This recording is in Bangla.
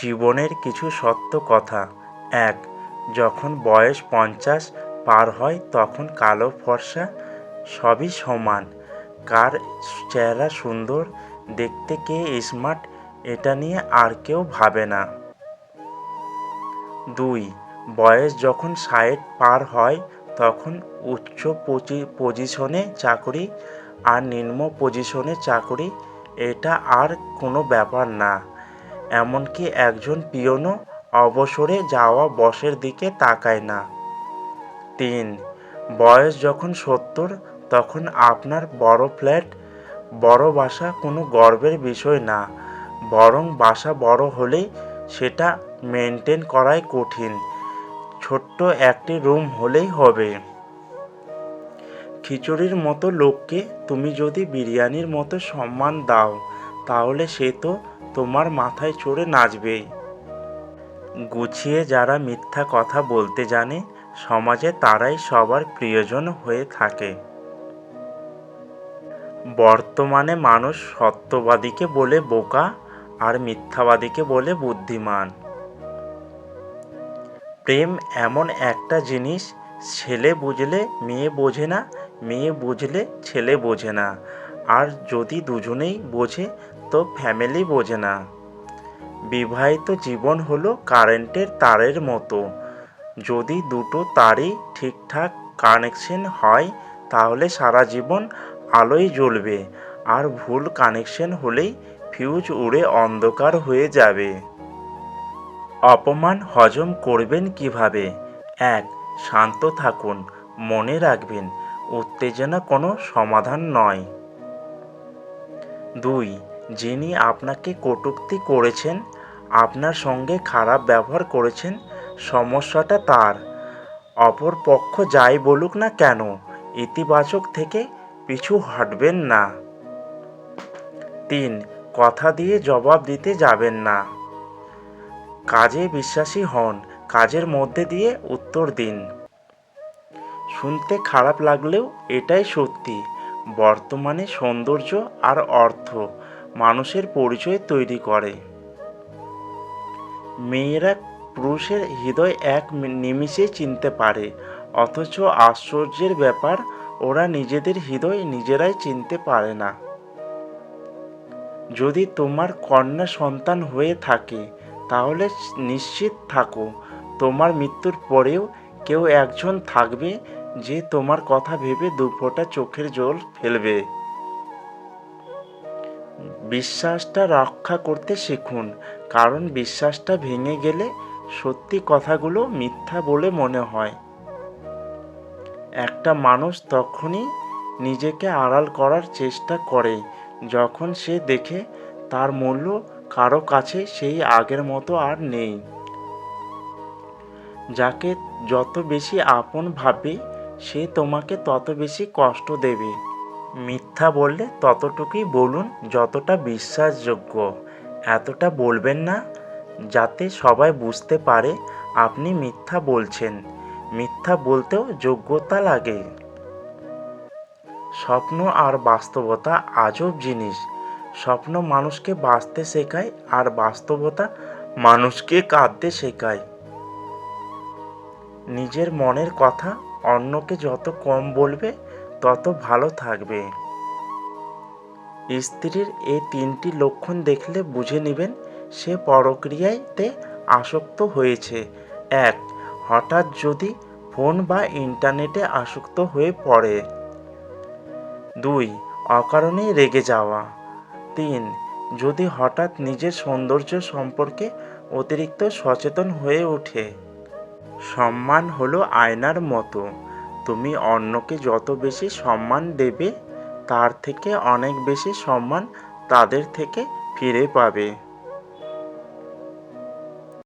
জীবনের কিছু সত্য কথা। এক, যখন বয়স পঞ্চাশ পার হয় তখন কালো ফর্সা সবই সমান। কার চেহারা সুন্দর, দেখতে কে স্মার্ট এটা নিয়ে আর কেউ ভাবে না। দুই, বয়স যখন ষাট পার হয় তখন উচ্চ পজি- পজিশনে চাকরি আর নিম্ন পজিশনে চাকরি, এটা আর কোনো ব্যাপার না। এমনকি একজন পিয়নও অবসরে যাওয়া বসের দিকে তাকায় না। তিন, বয়স যখন সত্তর, তখন আপনার বড় ফ্ল্যাট, বড় বাসা কোনো গর্বের বিষয় না। বরং বাসা বড় হলেই সেটা মেনটেন করাই কঠিন। ছোট্ট একটি রুম হলেই হবে। খিচুড়ির মতো লোককে তুমি যদি বিরিয়ানির মতো সম্মান দাও, তাহলে সে তো তোমার মাথায় চড়ে নাচবেই গুছিয়ে যারা মিথ্যা কথা বলতে জানে, সমাজে তারাই সবার প্রিয়জন হয়ে থাকে। বর্তমানে মানুষ সত্যবাদীকে বলে বোকা আর মিথ্যাবাদীকে বলে বুদ্ধিমান। প্রেম এমন একটা জিনিস, ছেলে বুঝলে মেয়ে বোঝে না, মেয়ে বুঝলে ছেলে বোঝে না। আর যদি দুজনেই বোঝে তো ফ্যামিলি বোঝে না। বিবাহিত জীবন হলো কারেন্টের তারের মতো। যদি দুটো তারই ঠিকঠাক কানেকশন হয়, তাহলে সারা জীবন আলোয় জ্বলবে, আর ভুল কানেকশন হলেই ফিউজ উড়ে অন্ধকার হয়ে যাবে। অপমান হজম করবেন কীভাবে? এক, শান্ত থাকুন, মনে রাখবেন, উত্তেজনা কোনো সমাধান নয়। দুই যিনি আপনাকে কটূক্তি করেছেন, আপনার সঙ্গে খারাপ ব্যবহার করেছেন, সমস্যাটা তার। অপর পক্ষ যাই বলুক না কেন, ইতিবাচক থেকে পিছু হাঁটবেন না। তিন, কথা দিয়ে জবাব দিতে যাবেন না। কাজে বিশ্বাসী হন, কাজের মধ্যে দিয়ে উত্তর দিন। শুনতে খারাপ লাগলেও এটাই সত্যি, বর্তমানে সৌন্দর্য আর অর্থ। মানুষের পরিচয় তৈরি করে। মেয়েরা পুরুষের হৃদয় এক নিমিষে চিনতে পারে, অথচ আশ্চর্যের ব্যাপার, ওরা নিজেদের হৃদয় নিজেরাই চিনতে পারে না। যদি তোমার কন্যা সন্তান হয়ে থাকে, তাহলে নিশ্চিত থাকো, তোমার মৃত্যুর পরেও কেউ একজন থাকবে যে তোমার কথা ভেবে দুফোঁটা চোখের জল ফেলবে। বিশ্বাসটা রক্ষা করতে শিখুন, কারণ বিশ্বাসটা ভেঙে গেলে সত্যি কথাগুলো মিথ্যা বলে মনে হয়। একটা মানুষ তখনই নিজেকে আড়াল করার চেষ্টা করে, যখন সে দেখে তার মূল্য কারও কাছে সেই আগের মতো আর নেই। যাকে যত বেশি আপন ভাবে সে তোমাকে তত বেশি কষ্ট দেবে। মিথ্যা বললে ততটুকুই বলুন যতটা বিশ্বাসযোগ্য। এতটা বলবেন না, যাতে সবাই বুঝতে পারে আপনি মিথ্যা বলছেন। মিথ্যা বলতেও যোগ্যতা লাগে। স্বপ্ন আর বাস্তবতা আজব জিনিস। স্বপ্ন মানুষকে বাঁচতে শেখায় আর বাস্তবতা মানুষকে কাঁদতে শেখায়। নিজের মনের কথা অন্যকে যত কম বলবে তত ভালো থাকবে। স্ত্রীর এই তিনটি লক্ষণ দেখলে বুঝে নেবেন সে পরক্রিয়াতে আসক্ত হয়েছে। এক, হঠাৎ যদি ফোন বা ইন্টারনেটে আসক্ত হয়ে পড়ে। দুই অকারণেই রেগে যাওয়া। তিন, যদি হঠাৎ নিজের সৌন্দর্য সম্পর্কে অতিরিক্ত সচেতন হয়ে ওঠে। সম্মান হলো আয়নার মতো। তুমি অন্যকে যত বেশি সম্মান দেবে, তার থেকে অনেক বেশি সম্মান তাদের থেকে ফিরে পাবে।